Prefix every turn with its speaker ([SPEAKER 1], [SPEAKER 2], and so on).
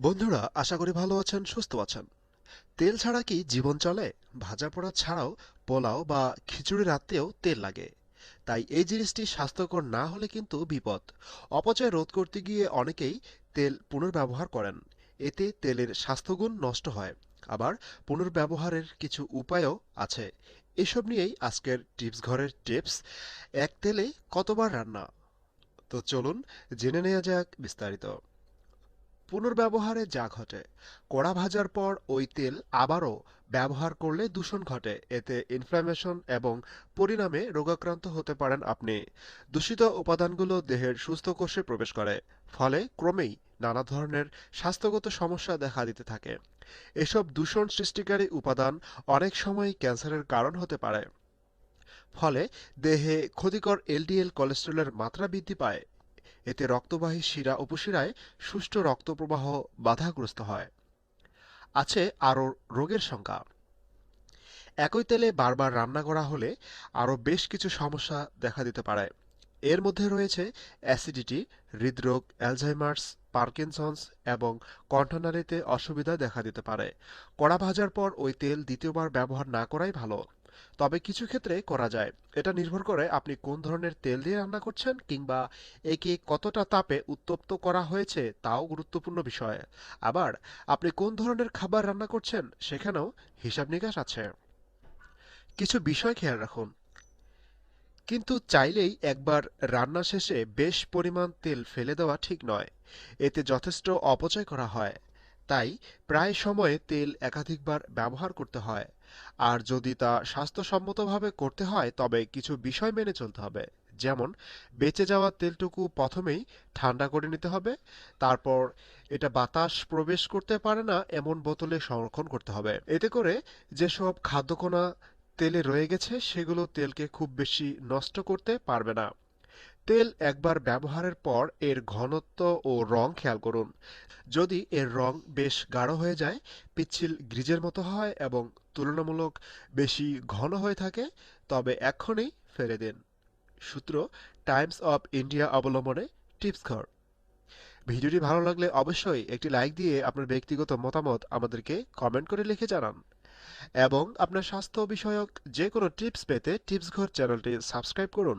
[SPEAKER 1] বন্ধুরা, আশা করি ভালো আছেন, সুস্থ আছেন। তেল ছাড়া কি জীবন চলে? ভাজা পোড়া ছাড়াও পোলাও বা খিচুড়ি রাখতেও তেল লাগে। তাই এই জিনিসটি স্বাস্থ্যকর না হলে কিন্তু বিপদ। অপচয় রোধ করতে গিয়ে অনেকেই তেল পুনর্ব্যবহার করেন। এতে তেলের স্বাস্থ্যগুণ নষ্ট হয়। আবার পুনর্ব্যবহারের কিছু উপায়ও আছে। এসব নিয়েই আজকের টিপস ঘরের টিপস, এক তেলে কতবার রান্না? তো চলুন জেনে নেওয়া যাক বিস্তারিত। পুনর্ব্যবহারে যা ঘটে। কড়া ভাজার পর ওই তেল আবারও ব্যবহার করলে দূষণ ঘটে। এতে ইনফ্ল্যামেশন এবং পরিণামে রোগাক্রান্ত হতে পারেন আপনি। দূষিত উপাদানগুলো দেহের সুস্থ কোষে প্রবেশ করে। ফলে ক্রমেই নানা ধরনের স্বাস্থ্যগত সমস্যা দেখা দিতে থাকে। এসব দূষণ সৃষ্টিকারী উপাদান অনেক সময় ক্যান্সারের কারণ হতে পারে। ফলে দেহে ক্ষতিকর এলডিএল কোলেস্টেরলের মাত্রা বৃদ্ধি পায়। এতে রক্তবাহী শিরা উপশিরায় সুষ্ঠু রক্তপ্রবাহ বাধাগ্রস্ত হয়। আছে আরও রোগের সংখ্যা। একই তেলে বারবার রান্না করা হলে আরও বেশ কিছু সমস্যা দেখা দিতে পারে। এর মধ্যে রয়েছে অ্যাসিডিটি, হৃদরোগ অ্যালঝাইমার্স পার্কিনসন্স এবং কণ্ঠনালীতে অসুবিধা দেখা দিতে পারে। কড়া ভাজার পর ওই তেল দ্বিতীয়বার ব্যবহার না করাই ভালো। তবে কিছু ক্ষেত্রে করা যায়। এটা নির্ভর করে আপনি কোন ধরনের তেল দিয়ে রান্না করছেন কিংবা একে কতটা তাপে উত্তপ্ত করা হয়েছে তাও গুরুত্বপূর্ণ বিষয়। আবার, আপনি কোন ধরনের খাবার রান্না করছেন সেখানেও হিসাব নিকাশ আছে। কিছু বিষয় খেয়াল রাখুন। কিন্তু চাইলেই একবার রান্না শেষে বেশ পরিমাণ তেল ফেলে দেওয়া ঠিক নয়। এতে যথেষ্ট অপচয় করা হয়। তাই প্রায় সময়ে তেল একাধিকবার ব্যবহার করতে হয়। আর যদি তা স্বাস্থ্যসম্মতভাবে করতে হয়, তবে কিছু বিষয় মেনে চলতে হবে। যেমন, বেঁচে যাওয়া তেলটুকু প্রথমেই ঠান্ডা করে নিতে হবে, তারপর এটা বাতাস প্রবেশ করতে পারে না, এমন বোতলে সংরক্ষণ করতে হবে। এতে করে যেসব খাদ্যকণা তেলে রয়ে গেছে, সেগুলো তেলকে খুব বেশি নষ্ট করতে পারবে না। তেল একবার ব্যবহারের পর এর ঘনত্ব ও রং খেয়াল করুন। যদি এর রং বেশ গাঢ় হয়ে যায়, পিচ্ছিল গ্রিজের মতো হয় এবং তুলনামূলক বেশি ঘন হয়ে থাকে, তবে এক্ষুনি ফেলে দিন। সূত্র টাইমস অফ ইন্ডিয়া অবলম্বনে টিপস ঘর। ভিডিওটি ভালো লাগলে অবশ্যই একটি লাইক দিয়ে আপনার ব্যক্তিগত মতামত আমাদেরকে কমেন্ট করে লিখে জানান। এবং আপনার স্বাস্থ্য বিষয়ক যে কোনো টিপস পেতে টিপস ঘর চ্যানেলটি সাবস্ক্রাইব করুন।